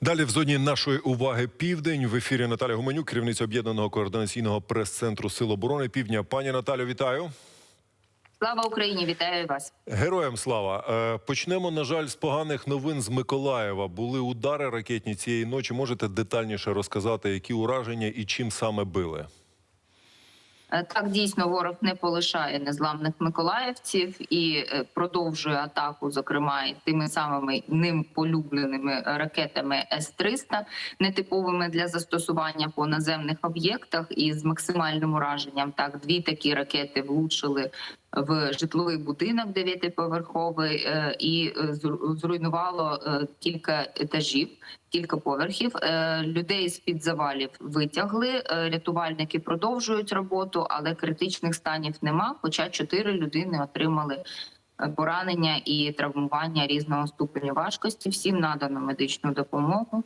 Далі в зоні нашої уваги південь в ефірі Наталя Гуменюк, керівниця об'єднаного координаційного прес-центру Сил оборони Півдня. Пані Наталю, вітаю. Слава Україні! Вітаю вас. Героям слава. Е, Почнемо, на жаль, з поганих новин з Миколаєва. Були удари ракетні цієї ночі. Можете детальніше розказати, які ураження і чим саме били? Е, Так дійсно ворог не полишає незламних миколаївців і е, продовжує атаку, зокрема і тими самими ним полюбленими ракетами С-300, нетиповими для застосування по наземних об'єктах і з максимальним ураженням. Так, дві такі ракети влучили в житловий будинок дев'ятиповерховий е, і е, зруйнувало е, кілька етажів. Кілька поверхів людей з під завалів витягли. Рятувальники продовжують роботу, але критичних станів нема. Хоча чотири людини отримали поранення і травмування різного ступеню важкості. Всім надано медичну допомогу.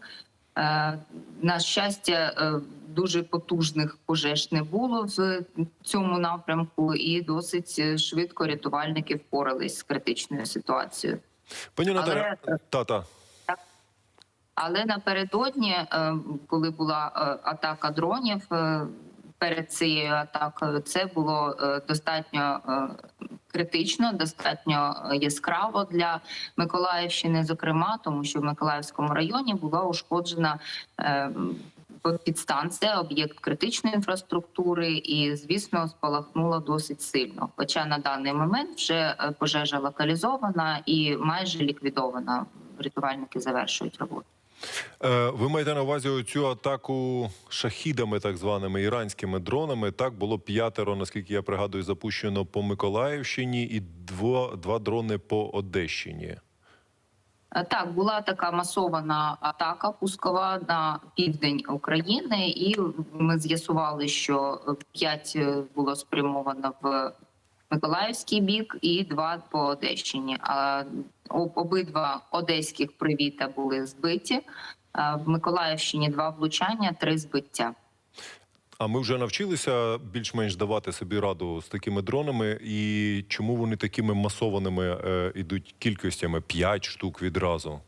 Е, На щастя, е, дуже потужних пожеж не було в цьому напрямку, і досить е, швидко рятувальники впорались з критичною ситуацією. Пані Наталя, тата. Але напередодні, коли була атака дронів, перед цією атакою це було достатньо критично, достатньо е, яскраво для Миколаївщини, зокрема, тому що в Миколаївському районі була ушкоджена. е, Підстанція, об'єкт критичної інфраструктури, і звісно спалахнула досить сильно. Хоча на даний момент вже е, пожежа локалізована і майже ліквідована. Рятувальники завершують роботу. Е, Ви маєте на увазі цю атаку шахідами, так званими іранськими дронами. Так було п'ятеро, наскільки я пригадую, запущено по Миколаївщині, і два, два дрони по Одещині. Е, Так, була така масована атака пускова на південь України, і ми з'ясували, що п'ять е, було спрямовано в Миколаївський бік і два по Одещині. А обидва одеських привіта були збиті. В Миколаївщині два влучання, три збиття. А ми вже навчилися більш-менш давати собі раду з такими дронами. І чому вони такими масованими е, ідуть кількостями? П'ять штук відразу.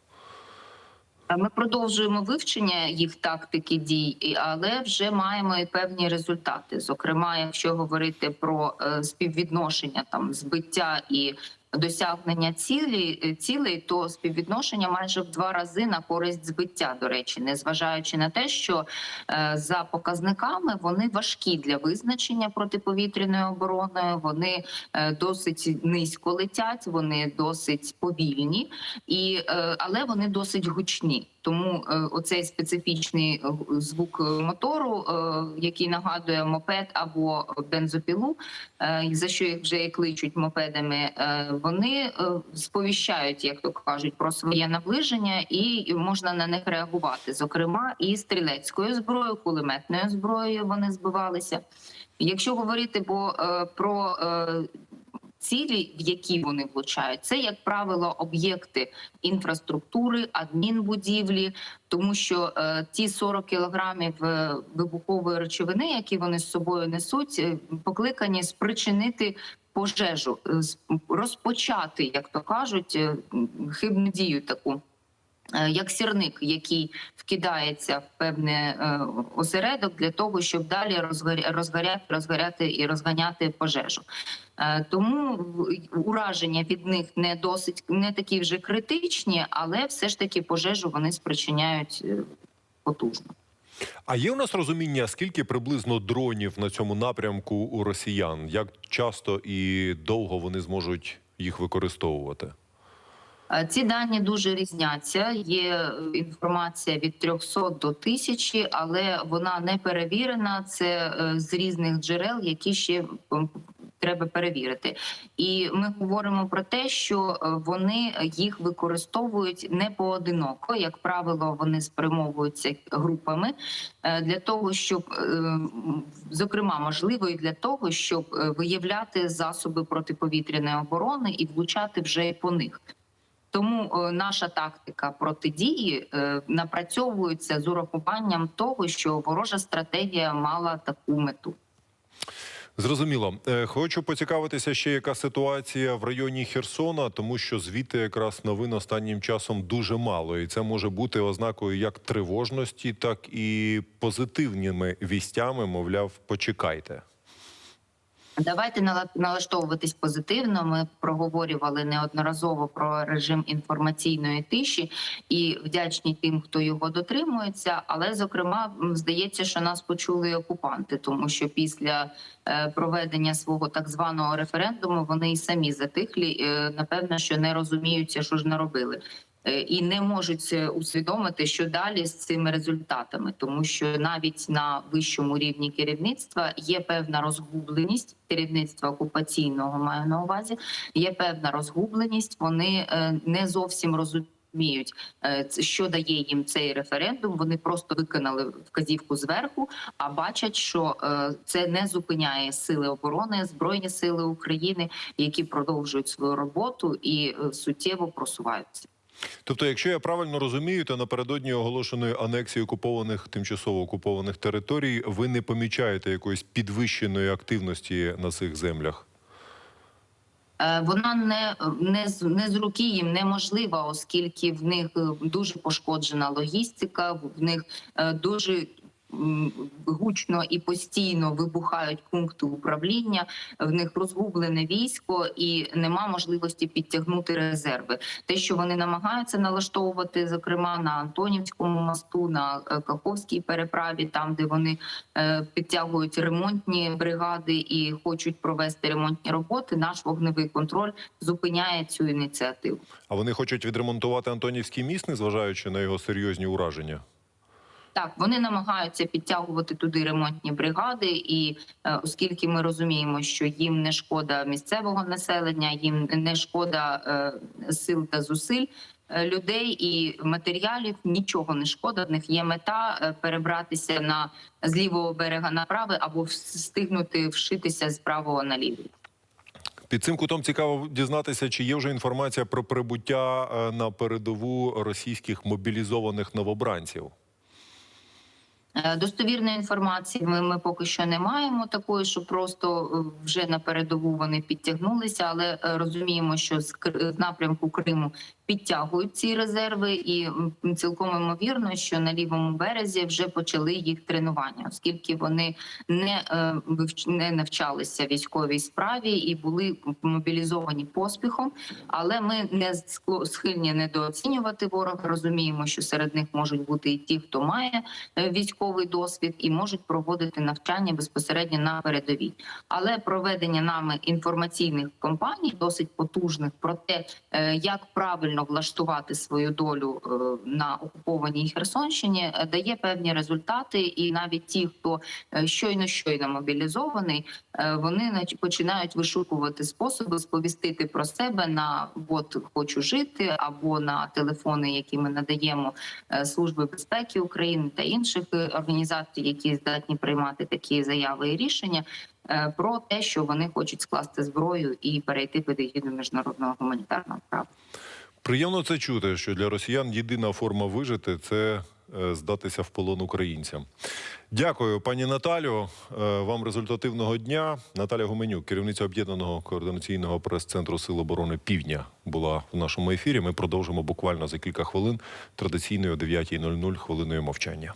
Е, Ми продовжуємо вивчення їх тактики дій, але вже маємо і певні результати. Зокрема, якщо говорити про е, співвідношення там збиття і досягнення цілі е, цілей, то співвідношення майже в два рази на користь збиття. До речі, незважаючи на те, що е, за показниками вони важкі для визначення протиповітряної оборони. Вони е, досить низько летять, вони досить повільні, і але вони досить гучні. Тому е, оцей специфічний е, звук мотору, е, який нагадує мопед або бензопілу, за що їх вже і кличуть мопедами, вони сповіщають, як то кажуть, про своє наближення, і можна на них реагувати. Зокрема, і стрілецькою зброєю, кулеметною зброєю вони збивалися. Якщо говорити бо, про цілі, в які вони влучають, це як правило об'єкти інфраструктури, адмінбудівлі, тому що е, ті 40 кілограмів е, вибухової речовини, які вони з собою несуть, е, покликані спричинити. Пожежу е, розпочати, як то кажуть, хибну дію таку як сірник, який вкидається в певний е, осередок для того, щоб далі розгоря- розгоряти, розгоряти і розганяти пожежу. Е, Тому ураження від них не досить не такі вже критичні, але все ж таки пожежу вони спричиняють е, потужно. А є у нас розуміння, скільки приблизно дронів на цьому напрямку у росіян? Як часто і довго вони зможуть їх використовувати? Е, Ці дані дуже різняться. Є е, інформація від 300 до 1000, але вона не перевірена. Це е, з різних джерел, які ще треба перевірити. І ми говоримо про те, що вони їх використовують не поодиноко. Як правило, вони спрямовуються групами для того, щоб зокрема можливо і для того, щоб виявляти засоби протиповітряної оборони і влучати вже по них. Тому е, наша тактика протидії е, напрацьовується з урахуванням того, що ворожа стратегія мала таку мету. Зрозуміло. Е, Хочу поцікавитися ще, яка ситуація в районі Херсона, тому що звідти якраз новин останнім часом дуже мало, і це може бути ознакою як тривожності, так і позитивними вістями. Мовляв, почекайте. Давайте нала- налаштовуватись позитивно. Ми проговорювали неодноразово про режим інформаційної тиші і вдячні тим, хто його дотримується. Але зокрема, здається, що нас почули окупанти, тому що після е, проведення свого так званого референдуму вони і самі затихлі. е, Напевно, що не розуміються, що ж наробили. Е, І не можуть е, усвідомити, що далі з цими результатами, тому що навіть на вищому рівні керівництва є певна розгубленість керівництва окупаційного маю на увазі. Є певна розгубленість. Вони е, не зовсім розуміють, що дає їм цей референдум. Вони просто виконали вказівку зверху, а бачать, що це не зупиняє сили оборони, збройні сили України, які продовжують свою роботу і суттєво просуваються. Тобто, якщо я правильно розумію, то напередодні оголошеної анексії окупованих тимчасово окупованих територій ви не помічаєте якоїсь підвищеної активності на цих землях. Е, Вона не, не, з- не з руки їм неможлива, оскільки в них е, дуже пошкоджена логістика, в них е, дуже гучно і постійно вибухають пункти управління, в них розгублене військо і нема можливості підтягнути резерви. Те, що вони намагаються налаштовувати, зокрема на Антонівському мосту, на е, Каховській переправі, там де вони е, підтягують ремонтні бригади і хочуть провести ремонтні роботи. Наш вогневий контроль зупиняє цю ініціативу. А вони хочуть відремонтувати Антонівський міст, незважаючи на його серйозні ураження. Так, вони намагаються підтягувати туди ремонтні бригади, і е, оскільки ми розуміємо, що їм не шкода місцевого населення, їм не шкода е, сил та зусиль. е, Людей і матеріалів нічого не шкода. В них є мета перебратися на з лівого берега на правий або встигнути вшитися з правого на лівий. Під цим кутом цікаво дізнатися, чи є вже інформація про прибуття на передову російських мобілізованих новобранців. Е, Достовірної інформації ми, ми поки що не маємо такої, що просто е, вже на передову вони підтягнулися, але е, розуміємо, що з напрямку Криму підтягують ці резерви, і цілком ймовірно, що на лівому березі вже почали їх тренування, оскільки вони не, е, не навчалися військовій справі і були мобілізовані поспіхом. Але ми не схильні недооцінювати ворога. Розуміємо, що серед них можуть бути і ті, хто має е, військовий досвід і можуть проводити навчання безпосередньо на передовій. Але проведення нами інформаційних кампаній досить потужних про те, е, як правильно влаштувати свою долю е, на окупованій Херсонщині, е, дає певні результати. І навіть ті, хто е, щойно щойно мобілізований, вони починають вишукувати способи сповістити про себе на бот хочу жити або на телефони, які ми надаємо Служби безпеки України та інших організацій, які здатні приймати такі заяви і рішення. Про те, що вони хочуть скласти зброю і перейти під егіду міжнародного гуманітарного права. Приємно це чути, що для росіян єдина форма вижити це е, здатися в полон українцям. Дякую, пані Наталю. Е, Вам результативного дня. Наталя Гуменюк, керівниця об'єднаного координаційного прес-центру Сил оборони Півдня, була в нашому ефірі. Ми продовжимо буквально за кілька хвилин традиційною о 9.00 хвилиною мовчання.